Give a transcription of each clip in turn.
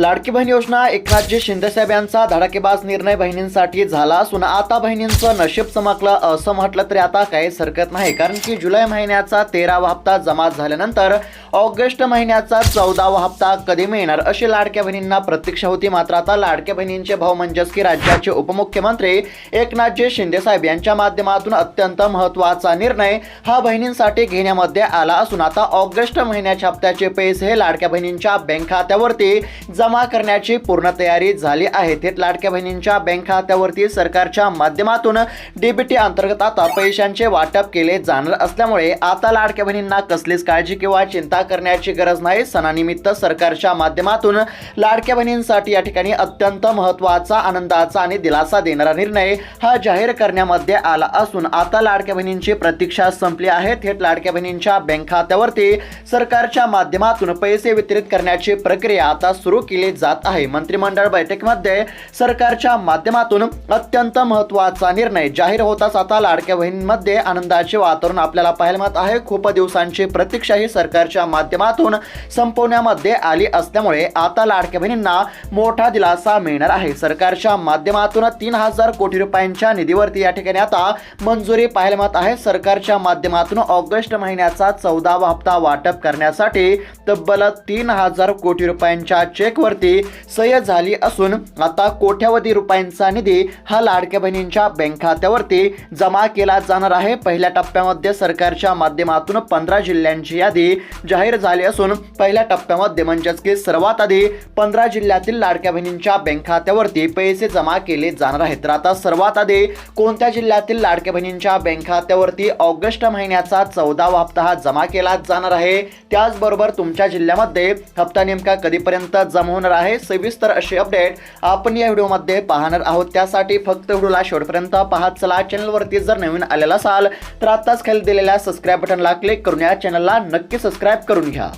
लाडकी बहीण योजना एकनाथजी शिंदेसाहेब यांचा धडाकेबाज निर्णय बहिणींसाठी झाला असून आता बहिणींचं नशीब चमकलं असं म्हटलं तरी आता काहीच हरकत नाही. कारण की जुलै महिन्याचा तेरावा हप्ता जमा झाल्यानंतर ऑगस्ट महिन्याचा चौदावा हप्ता कधी मिळणार? अशी लाडक्या बहिणींना प्रतीक्षा होती. मात्र आता लाडक्या बहिणींचे भाऊ म्हणजेच की राज्याचे उपमुख्यमंत्री एकनाथजी शिंदेसाहेब यांच्या माध्यमातून अत्यंत महत्त्वाचा निर्णय हा बहिणींसाठी घेण्यामध्ये आला असून आता ऑगस्ट महिन्याच्या हप्त्याचे पैसे हे लाडक्या बहिणींच्या बँक खात्यावरती जमा करण्याची पूर्ण तयारी झाली आहे. थेट लाडक्या बहिणींच्या बँक खात्यावरती सरकारच्या माध्यमातून डीबीटी अंतर्गत आता पैशांचे वाटप केले जाणार असल्यामुळे आता लाडक्या बहिणींना कसलीच काळजी किंवा चिंता करण्याची गरज नाही. सणानिमित्त सरकारच्या माध्यमातून लाडक्या बहिणींसाठी या ठिकाणी अत्यंत महत्त्वाचा आनंदाचा आणि दिलासा देणारा निर्णय हा जाहीर करण्यामध्ये आला असून आता लाडक्या बहिणींची प्रतीक्षा संपली आहे. थेट लाडक्या बहिणींच्या बँक खात्यावरती सरकारच्या माध्यमातून पैसे वितरित करण्याची प्रक्रिया आता सुरू केली केले जात आहे. मंत्रिमंडळ बैठकीमध्ये सरकारच्या माध्यमातून अत्यंत महत्त्वाचा निर्णय जाहीर होताच आता लाडक्या बहिणींमध्ये आनंदाचे वातावरण आपल्याला पाहायला मिळत आहे. खूप दिवसांची प्रतीक्षा ही सरकारच्या माध्यमातून संपवण्यामध्ये आली असल्यामुळे आता लाडक्या बहिणींना मोठा दिलासा मिळणार आहे. सरकारच्या माध्यमातून तीन हजार कोटी रुपयांच्या निधीवरती या ठिकाणी आता मंजुरी पाहायला मिळत आहे. सरकारच्या माध्यमातून ऑगस्ट महिन्याचा चौदावा हप्ता वाटप करण्यासाठी तब्बल तीन हजार कोटी रुपयांच्या बँकवरती सह्य झाली असून आता कोट्यावधी रुपयांचा निधी हा लाडक्या बहिणींच्या बँक खात्यावरती जमा केला जाणार आहे. पहिल्या टप्प्यामध्ये सरकारच्या माध्यमातून पंधरा जिल्ह्यांची यादी जाहीर झाली असून पहिल्या टप्प्यामध्ये म्हणजेच की सर्वात आधी पंधरा जिल्ह्यातील लाडक्या बहिणींच्या बँक खात्यावरती पैसे जमा केले जाणार आहेत. तर आता सर्वात आधी कोणत्या जिल्ह्यातील लाडक्या बहिणींच्या बँक खात्यावरती ऑगस्ट महिन्याचा चौदावा हप्ता हा जमा केला जाणार आहे? त्याचबरोबर तुमच्या जिल्ह्यामध्ये हप्ता नेमका कधीपर्यंत जमा होणार आहे. सविस्तर असे अपडेट आपण या व्हिडिओमध्ये पाहणार आहोत. त्यासाठी फक्त व्हिडिओला शेवटपर्यंत पाहत चला. चॅनलवरती जर नवीन आलेला असाल तर आत्ताच खाली दिलेल्या सबस्क्राईब बटनला क्लिक करून या चॅनलला नक्की सबस्क्राईब करून घ्या.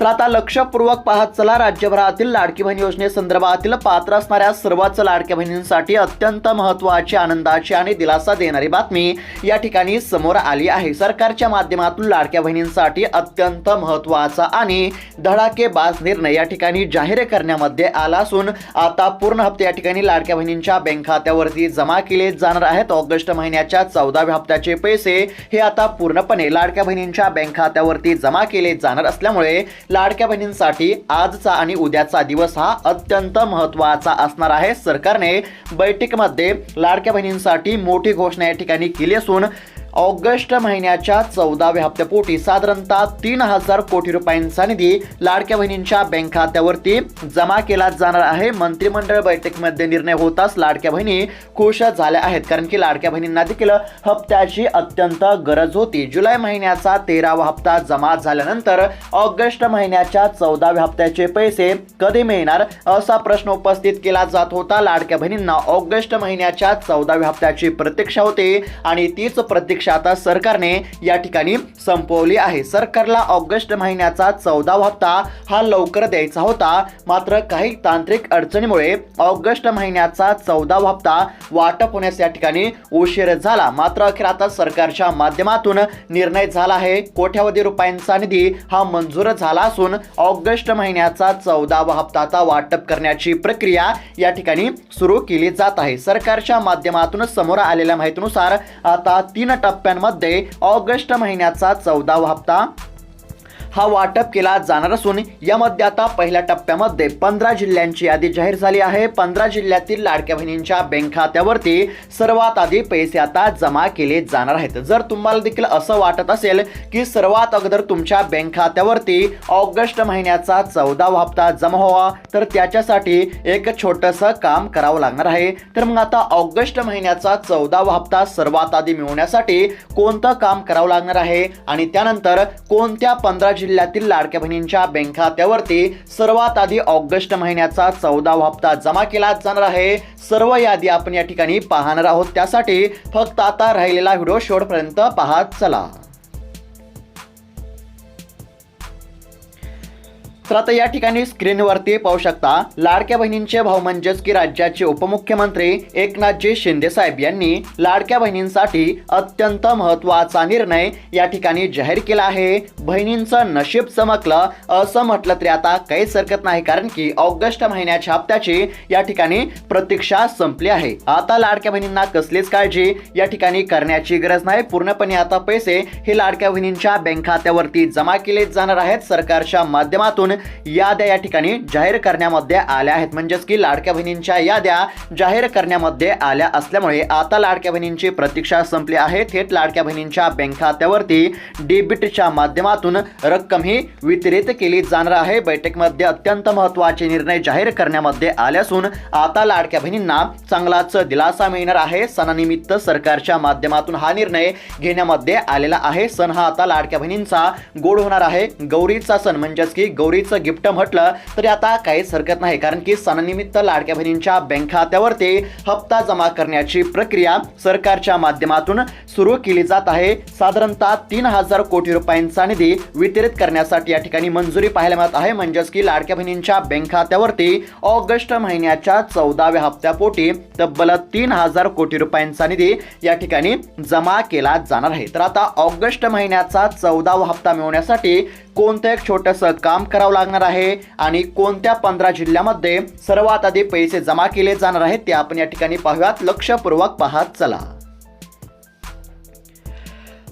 तर आता लक्षपूर्वक पाहत चला राज्यभरातील लाडकी बहीण योजनेसंदर्भातील पात्र असणाऱ्या सर्वच लाडक्या बहिणींसाठी अत्यंत महत्त्वाची आनंदाची आणि दिलासा देणारी बातमी या ठिकाणी समोर आली आहे. सरकारच्या माध्यमातून लाडक्या बहिणींसाठी अत्यंत महत्त्वाचा आणि धडाकेबाज निर्णय या ठिकाणी जाहीर करण्यामध्ये आला असून आता पूर्ण हप्ते या ठिकाणी लाडक्या बहिणींच्या बँक खात्यावरती जमा केले जाणार आहेत. ऑगस्ट महिन्याच्या चौदाव्या हप्त्याचे पैसे हे आता पूर्णपणे लाडक्या बहिणींच्या बँक खात्यावरती जमा केले जाणार असल्यामुळे लाडक्या बहिणींसाठी आजचा आणि उद्याचा दिवस हा अत्यंत महत्त्वाचा असणार आहे. सरकारने बैठकीमध्ये लाडक्या बहिणींसाठी मोठी घोषणा या ठिकाणी केली असून ऑगस्ट महिन्याच्या चौदाव्या हप्त्यापोटी साधारणतः तीन हजार कोटी रुपयांचा निधी लाडक्या बहिणींच्या बँक खात्यावरती जमा केला जाणार आहे. मंत्रिमंडळ बैठकीमध्ये निर्णय होताच लाडक्या बहिणी खुश झाल्या आहेत. कारण की लाडक्या बहिणींना देखील हप्त्याची अत्यंत गरज होती. जुलै महिन्याचा तेरावा हप्ता जमा झाल्यानंतर ऑगस्ट महिन्याच्या चौदाव्या हप्त्याचे पैसे कधी मिळणार असा प्रश्न उपस्थित केला जात होता. लाडक्या बहिणींना ऑगस्ट महिन्याच्या चौदाव्या हप्त्याची प्रतीक्षा होती आणि तीच प्रतीक्षा आता सरकारने या ठिकाणी संपवली आहे. सरकारला ऑगस्ट महिन्याचा चौदावा हप्ता हा लवकर द्यायचा होता. मात्र काही तांत्रिक अडचणीमुळे ऑगस्ट महिन्याचा चौदावा हप्ता वाटप होण्यास या ठिकाणी उशीर झाला. मात्र अखेर आता सरकारच्या माध्यमातून निर्णय झाला आहे. कोट्यावधी रुपयांचा निधी हा मंजूर झाला असून ऑगस्ट महिन्याचा चौदावा हप्ताचा वाटप करण्याची प्रक्रिया या ठिकाणी सुरू केली जात आहे. सरकारच्या माध्यमातून समोर आलेल्या माहितीनुसार आता तीन टप्प्यांमध्ये ऑगस्ट महिन्याचा चौदावा हप्ता. हा वाटप केला जाणार असून यामध्ये आता पहिल्या टप्प्यामध्ये पंधरा जिल्ह्यांची यादी जाहीर झाली आहे. पंधरा जिल्ह्यातील लाडक्या बहिणींच्या बँक खात्यावरती सर्वात आधी पैसे आता जमा केले जाणार आहेत. जर तुम्हाला देखील असं वाटत असेल की सर्वात अगोदर तुमच्या बँक खात्यावरती ऑगस्ट महिन्याचा चौदावा हप्ता जमा व्हावा तर त्याच्यासाठी एक छोटंसं काम करावं लागणार आहे. तर मग आता ऑगस्ट महिन्याचा चौदावा हप्ता सर्वात आधी मिळवण्यासाठी कोणतं काम करावं लागणार आहे? आणि त्यानंतर कोणत्या पंधरा जिल्ह्यातील लाडक्या बहिणींच्या बँक खात्यावरती सर्वात आधी ऑगस्ट महिन्याचा चौदावा हप्ता जमा केला जाणार आहे. सर्व यादी आपण या ठिकाणी पाहणार आहोत. त्यासाठी फक्त आता राहिलेला व्हिडिओ शेवटपर्यंत पाहत चला. तर आता या ठिकाणी स्क्रीनवरती पाहू शकता लाडक्या बहिणींचे भाऊ म्हणजेच की राज्याचे उपमुख्यमंत्री एकनाथजी शिंदे साहेब यांनी लाडक्या बहिणींसाठी अत्यंत महत्त्वाचा निर्णय या ठिकाणी जाहीर केला आहे. बहिणींचं नशीब चमकलं असं म्हटलं तरी आता काहीच हरकत नाही कारण की ऑगस्ट महिन्याच्या हप्त्याची या ठिकाणी प्रतीक्षा संपली आहे. आता लाडक्या बहिणींना कसलीच काळजी या ठिकाणी करण्याची गरज नाही. पूर्णपणे आता पैसे हे लाडक्या बहिणींच्या बँक खात्यावरती जमा केले जाणार आहेत. सरकारच्या माध्यमातून याद्या या ठिकाणी जाहीर करण्यामध्ये आल्या आहेत. म्हणजेच की लाडक्या बहिणींच्या याद्या जाहीर करण्यामध्ये आल्या असल्यामुळे आता लाडक्या बहिणींची प्रतीक्षा संपली आहे. थेट लाडक्या बहिणींच्या बँक खात्यावरती डेबिटच्या माध्यमातून रक्कम ही वितरित केली जाणार आहे. बैठकीमध्ये अत्यंत महत्त्वाचे निर्णय जाहीर करण्यामध्ये आले असून आता लाडक्या बहिणींना चांगलाच दिलासा मिळणार आहे. सणानिमित्त सरकारच्या माध्यमातून हा निर्णय घेण्यामध्ये आलेला आहे. सण हा आता लाडक्या बहिणींचा गोड होणार आहे. गौरीचा सण म्हणजेच की गौरी बहिणीचं गिफ्ट म्हटलं तरी आता काहीच हरकत नाही कारण की सणानिमित्त लाडक्या बहिणींच्या बँक खात्यावरती हप्ता जमा करण्याची प्रक्रिया सरकारच्या माध्यमातून सुरू केली जात आहे. साधारणतः तीन हजार कोटी रुपयांचा निधी वितरित करण्यासाठी या ठिकाणी मंजुरी पाहायला मिळत आहे. म्हणजेच की लाडक्या बहिणींच्या बँक खात्यावरती ऑगस्ट महिन्याच्या चौदाव्या हप्त्यापोटी तब्बल तीन हजार कोटी रुपयांचा निधी या ठिकाणी जमा केला जाणार आहे. तर आता ऑगस्ट महिन्याचा चौदावा हप्ता मिळवण्यासाठी कोणतं एक छोटंसं काम करावं लागणार आहे आणि कोणत्या पंधरा जिल्ह्यामध्ये सर्वात आधी पैसे जमा केले जाणार आहेत ते आपण या ठिकाणी पाहूयात. लक्षपूर्वक पाहत चला.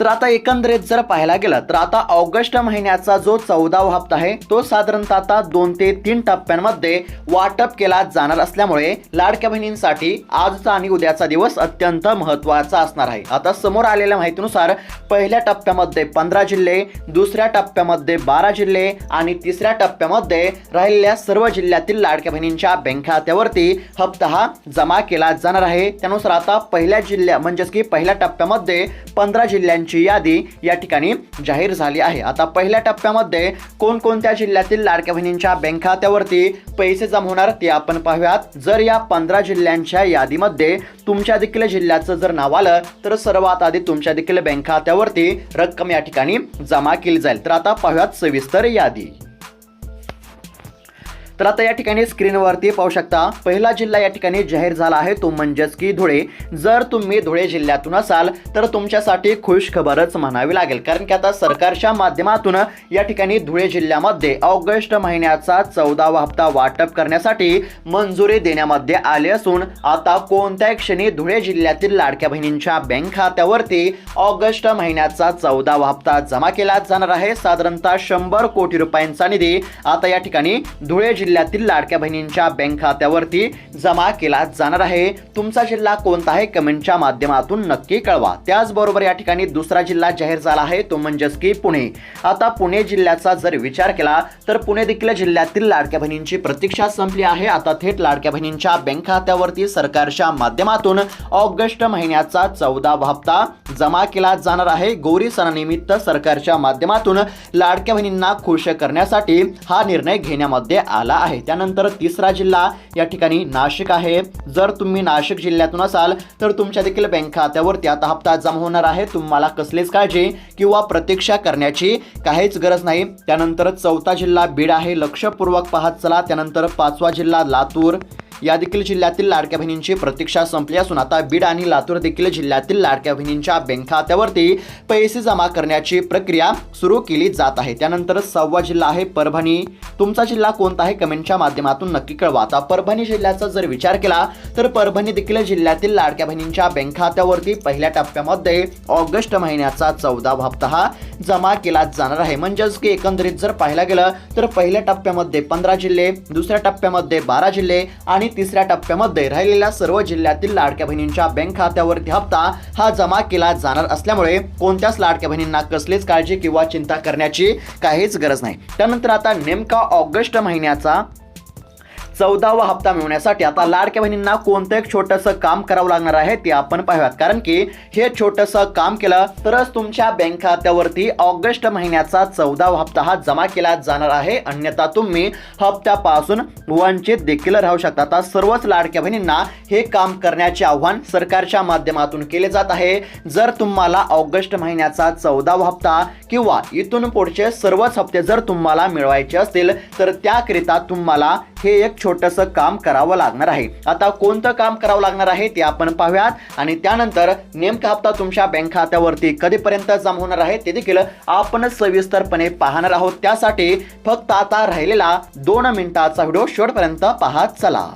तर आता एकंदरीत जर पाहायला गेलं तर आता ऑगस्ट महिन्याचा जो चौदावा हप्ता आहे तो साधारणतः आता दोन ते तीन टप्प्यांमध्ये वाटप केला जाणार असल्यामुळे लाडक्या बहिणींसाठी आजचा आणि उद्याचा दिवस अत्यंत महत्त्वाचा असणार आहे. आता समोर आलेल्या माहितीनुसार पहिल्या टप्प्यामध्ये पंधरा जिल्हे दुसऱ्या टप्प्यामध्ये बारा जिल्हे आणि तिसऱ्या टप्प्यामध्ये राहिलेल्या सर्व जिल्ह्यातील लाडक्या बहिणींच्या बँक खात्यावरती हप्ता हा जमा केला जाणार आहे. त्यानुसार आता पहिल्या जिल्ह्या म्हणजेच की पहिल्या टप्प्यामध्ये पंधरा जिल्ह्यांची यादी या ठिकाणी जाहीर झाली आहे. आता पहिल्या टप्प्यामध्ये कोणकोणत्या जिल्ह्यातील लाडक्या बहिणींच्या बँक खात्यावरती पैसे जमा होणार ते आपण पाहूयात. जर या पंधरा जिल्ह्यांच्या यादीमध्ये तुमच्या देखील जिल्ह्याचं जर नाव आलं तर सर्वात आधी तुमच्या देखील बँक खात्यावरती रक्कम या ठिकाणी जमा केली जाईल. तर आता पाहूयात सविस्तर यादी. तर आता या ठिकाणी स्क्रीनवरती पाहू शकता पहिला जिल्हा या ठिकाणी जाहीर झाला आहे तो म्हणजेच की धुळे. जर तुम्ही धुळे जिल्ह्यातून असाल तर तुमच्यासाठी खुश खबरच म्हणावी लागेल. कारण की आता सरकारच्या माध्यमातून या ठिकाणी धुळे जिल्ह्यामध्ये ऑगस्ट महिन्याचा चौदावा हप्ता वाटप करण्यासाठी मंजुरी देण्यामध्ये आली असून आता कोणत्याही क्षणी धुळे जिल्ह्यातील लाडक्या बहिणींच्या बँक खात्यावरती ऑगस्ट महिन्याचा चौदावा हप्ता जमा केला जाणार आहे. साधारणतः शंभर कोटी रुपयांचा निधी आता या ठिकाणी धुळे जिल्ह्यात जिल्ह्यातील लाडक्या बहिणींच्या बँक खात्यावरती जमा केला जाणार आहे. तुमचा जिल्हा कोणता आहे? कमेंटच्या माध्यमातून नक्की कळवा. त्याचबरोबर या ठिकाणी दुसरा जिल्हा जाहीर झाला आहे तो म्हणजेच की पुणे. आता पुणे जिल्ह्याचा जर विचार केला तर पुणे देखील जिल्ह्यातील लाडक्या बहिणींची प्रतीक्षा संपली आहे. आता थेट लाडक्या बहिणींच्या बँक खात्यावरती सरकारच्या माध्यमातून ऑगस्ट महिन्याचा चौदा हप्ता जमा केला जाणार आहे. गौरी सणानिमित्त सरकारच्या माध्यमातून लाडक्या बहिणींना खुश करण्यासाठी हा निर्णय घेण्यामध्ये आला आहे. त्यानंतर तिसरा जिल्हा या ठिकाणी नाशिक आहे. जर तुम्ही नाशिक जिल्ह्यातून असाल तर तुमच्या देखील बँक खात्यावरती आता हप्ता जमा होणार आहे. तुम्हाला कसलीच काळजी किंवा प्रतीक्षा करण्याची काहीच गरज नाही. त्यानंतर चौथा जिल्हा बीड आहे. लक्षपूर्वक पाहत चला. त्यानंतर पाचवा जिल्हा लातूर. या देखील जिल्ह्यातील लाडक्या बहिणींची प्रतीक्षा संपली असून आता बीड आणि लातूर देखील जिल्ह्यातील लाडक्या बहिणींच्या बँक खात्यावरती पैसे जमा करण्याची प्रक्रिया सुरू केली जात आहे. त्यानंतर सहावा जिल्हा आहे परभणी. तुमचा जिल्हा कोणता आहे? कमेंटच्या माध्यमातून नक्की कळवा. आता परभणी जिल्ह्याचा जर विचार केला तर परभणी देखील जिल्ह्यातील लाडक्या बहिणींच्या बँक खात्यावरती पहिल्या टप्प्यामध्ये ऑगस्ट महिन्याचा चौदा हप्ता हा जमा केला जाणार आहे. म्हणजेच की एकंदरीत जर पाहायला गेलं तर पहिल्या टप्प्यामध्ये पंधरा जिल्हे दुसऱ्या टप्प्यामध्ये बारा जिल्हे आणि तिसऱ्या टप्प्यामध्ये राहिलेल्या सर्व जिल्ह्यातील लाडक्या बहिणींच्या बँक खात्यावरती हप्ता हा जमा केला जाणार असल्यामुळे कोणत्याच लाडक्या बहिणींना कसलीच काळजी किंवा चिंता करण्याची काहीच गरज नाही. त्यानंतर आता नेमका ऑगस्ट महिन्याचा चौदावा हप्ता मिळवण्यासाठी आता लाडक्या बहिणींना कोणतं एक छोटंसं काम करावं लागणार आहे ते आपण पाहूयात. कारण की हे छोटंसं काम केलं तरच तुमच्या बँक खात्यावरती ऑगस्ट महिन्याचा चौदावा हप्ता हा जमा केला जाणार आहे. अन्यथा तुम्ही हप्त्यापासून वंचित देखील राहू शकता. आता सर्वच लाडक्या बहिणींना हे काम करण्याचे आव्हान सरकारच्या माध्यमातून केले जात आहे. जर तुम्हाला ऑगस्ट महिन्याचा चौदावा हप्ता किंवा इथून पुढचे सर्वच हप्ते जर तुम्हाला मिळवायचे असतील तर त्याकरिता तुम्हाला हे एक छोटंसं काम करावं लागणार आहे. आता कोणतं काम करावं लागणार आहे ते आपण पाहूयात. आणि त्यानंतर नेमका हप्ता तुमच्या बँक खात्यावरती कधीपर्यंत जमा होणार आहे ते देखील आपण सविस्तरपणे पाहणार आहोत. त्यासाठी फक्त आता राहिलेला दोन मिनिटाचा व्हिडिओ शेवटपर्यंत पाहत चला.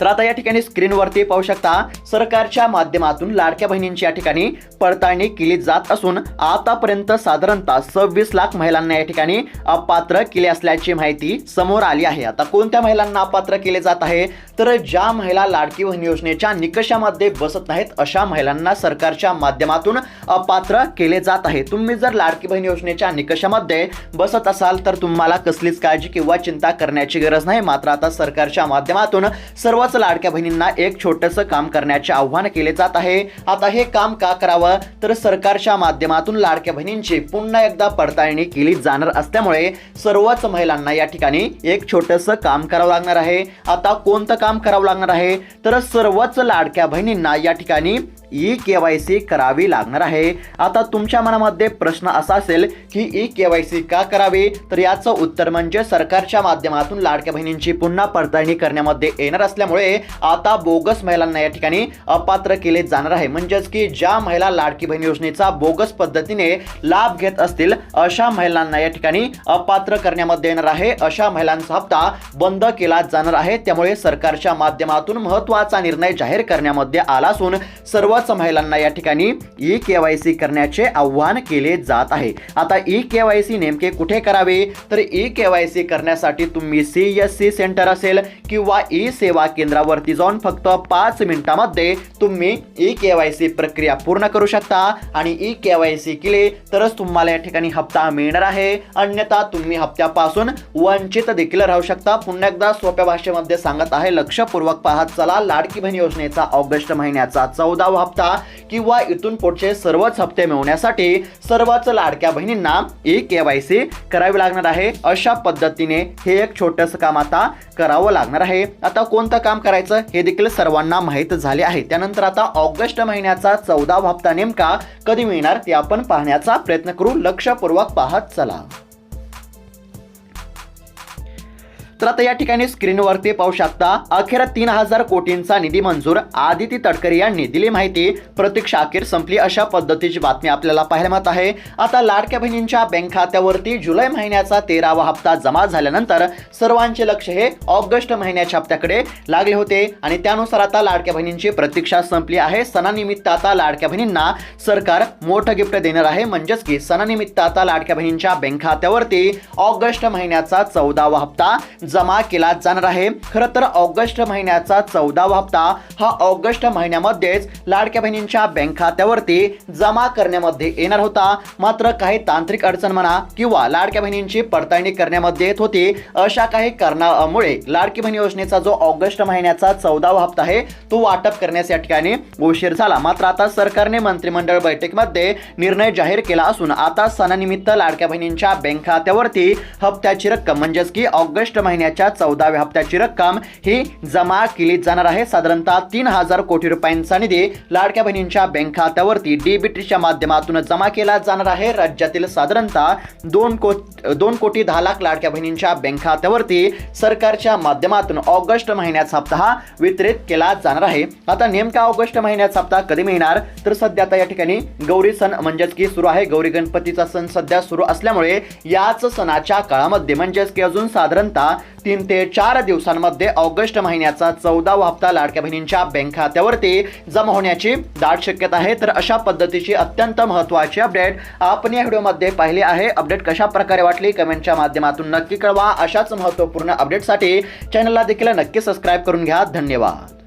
तर आता या ठिकाणी स्क्रीनवरती पाहू शकता सरकारच्या माध्यमातून लाडक्या बहिणींची या ठिकाणी पडताळणी केली जात असून आतापर्यंत साधारणतः सव्वीस लाख महिलांना या ठिकाणी अपात्र केले असल्याची माहिती समोर आली आहे. आता कोणत्या महिलांना अपात्र केले जात आहे? तर ज्या महिला लाडकी बहीण योजनेच्या निकषामध्ये बसत नाहीत अशा महिलांना सरकारच्या माध्यमातून अपात्र केले जात आहे. तुम्ही जर लाडकी बहीण योजनेच्या निकषामध्ये बसत असाल तर तुम्हाला कसलीच काळजी किंवा चिंता करण्याची गरज नाही. मात्र आता सरकारच्या माध्यमातून सर्वच लाडक्या बहिणींना एक छोटंसं काम करण्याचे आव्हान केले जात आहे. आता हे काम का करावं? तर सरकारच्या माध्यमातून लाडक्या बहिणींची पुन्हा एकदा पडताळणी केली जाणार असल्यामुळे सर्वच महिलांना या ठिकाणी एक छोटंसं काम करावं लागणार आहे. आता कोणतं काम करावं लागणार आहे? तर सर्वच लाडक्या बहिणींना या ठिकाणी ई के वाय सी करावी लागणार आहे. आता तुमच्या मनामध्ये प्रश्न असा असेल की ई के वाय सी का करावी? तर याचं उत्तर म्हणजे सरकारच्या माध्यमातून लाडक्या बहिणींची पुन्हा पडताळणी करण्यामध्ये येणार असल्यामुळे आता बोगस महिलांना या ठिकाणी अपात्र केले जाणार आहे. म्हणजेच की ज्या महिला लाडकी बहीण योजनेचा बोगस पद्धतीने लाभ घेत असतील अशा महिलांना या ठिकाणी अपात्र करण्यामध्ये येणार आहे. अशा महिलांचा हप्ता बंद केला जाणार आहे. त्यामुळे सरकारच्या माध्यमातून महत्त्वाचा निर्णय जाहीर करण्यामध्ये आला असून सर्व सर्वच महिलांना या ठिकाणी ई के वाय सी करण्याचे आव्हान केले जात आहे. आता ई के वाय सी नेमके कुठे करावे? तर ई के वाय सी करण्यासाठी तुम्ही सी एस सी सेंटर असेल किंवा ई सेवा केंद्रावरती जाऊन फक्त पाच मिनिटामध्ये तुम्ही ई के वाय सी प्रक्रिया पूर्ण करू शकता. आणि ई के वाय सी केले तरच तुम्हाला या ठिकाणी हप्ता मिळणार आहे. अन्यथा तुम्ही हप्त्यापासून वंचित देखील राहू शकता. पुन्हा एकदा सोप्या भाषेमध्ये सांगत आहे लक्षपूर्वक पाहत चला लाडकी बहीण योजनेचा ऑगस्ट महिन्याचा चौदावा हप्ता किंवा इथून पुढचे सर्वच हप्ते मिळवण्यासाठी सर्वच लाडक्या बहिणींना ई के वाय सी करावी लागणार आहे. अशा पद्धतीने हे एक छोटंसं काम आता करावं लागणार आहे. आता कोणतं काम करायचं हे देखील सर्वांना माहीत झाले आहे. त्यानंतर आता ऑगस्ट महिन्याचा चौदावा हप्ता नेमका कधी मिळणार ते आपण पाहण्याचा प्रयत्न करू. लक्षपूर्वक पाहत चला. तर आता या ठिकाणी स्क्रीनवरती पाहू शकता अखेर तीन हजार कोटींचा निधी मंजूर. आदिती तटकरे यांनी दिली माहिती. प्रतीक्षा अखेर संपली अशा पद्धतीची बातमी आपल्याला पाहायला मिळत आहे. आता लाडक्या बहिणींच्या बँक खात्यावरती जुलै महिन्याचा तेरावा हप्ता जमा झाल्यानंतर सर्वांचे लक्ष हे ऑगस्ट महिन्याच्या हप्त्याकडे लागले होते. आणि त्यानुसार आता लाडक्या बहिणींची प्रतीक्षा संपली आहे. सणानिमित्त आता लाडक्या बहिणींना सरकार मोठं गिफ्ट देणार आहे. म्हणजेच की सणानिमित्त आता लाडक्या बहिणींच्या बँक खात्यावरती ऑगस्ट महिन्याचा चौदावा हप्ता जमा केला जाणार आहे. खरं तर ऑगस्ट महिन्याचा चौदावा हप्ता हा ऑगस्ट महिन्यामध्येच लाडक्या बहिणींच्या बँक खात्यावरती जमा करण्यामध्ये येणार होता. मात्र काही तांत्रिक अडचण म्हणा किंवा लाडक्या बहिणींची पडताळणी करण्यामध्ये येत होती. अशा काही कारणामुळे लाडकी बहिणी योजनेचा जो ऑगस्ट महिन्याचा चौदावा हप्ता आहे तो वाटप करण्यास या ठिकाणी उशीर झाला. मात्र आता सरकारने मंत्रिमंडळ बैठकीमध्ये निर्णय जाहीर केला असून आता सणानिमित्त लाडक्या बहिणींच्या बँक खात्यावरती हप्त्याची रक्कम म्हणजेच की ऑगस्ट महिन्याच्या चौदाव्या हप्त्याची रक्कम ही जमा केली जाणार आहे. साधारणतः तीन हजार कोटी रुपयांचा निधी लाडक्या बहिणींच्या बँक खात्यावरती डीबीटीच्या माध्यमातून जमा केला जाणार आहे. राज्यातील साधारणतः दोन को दोन कोटी दहा लाख लाडक्या बहिणींच्या बँक खात्यावरती सरकारच्या माध्यमातून ऑगस्ट महिन्याचा हप्ता हा वितरित केला जाणार आहे. आता नेमका ऑगस्ट महिन्याचा हप्ता कधी मिळणार? तर सध्या आता या ठिकाणी गौरी सण म्हणजेच की सुरू आहे. गौरी गणपतीचा सण सध्या सुरू असल्यामुळे याच सणाच्या काळामध्ये म्हणजेच की अजून साधारणतः तीन ते चार दिवसांमध्ये ऑगस्ट महिन्याचा चौदावा हप्ता लाडक्या बहिणींच्या बँक खात्यावरती जमा होण्याची दाट शक्यता आहे. तर अशा पद्धतीची अत्यंत महत्त्वाची अपडेट आपण या व्हिडिओमध्ये पाहिली आहे. अपडेट कशा प्रकारे वाटली? कमेंटच्या माध्यमातून नक्की कळवा. अशाच महत्त्वपूर्ण अपडेटसाठी चॅनलला देखील नक्की सबस्क्राईब करून घ्या. धन्यवाद.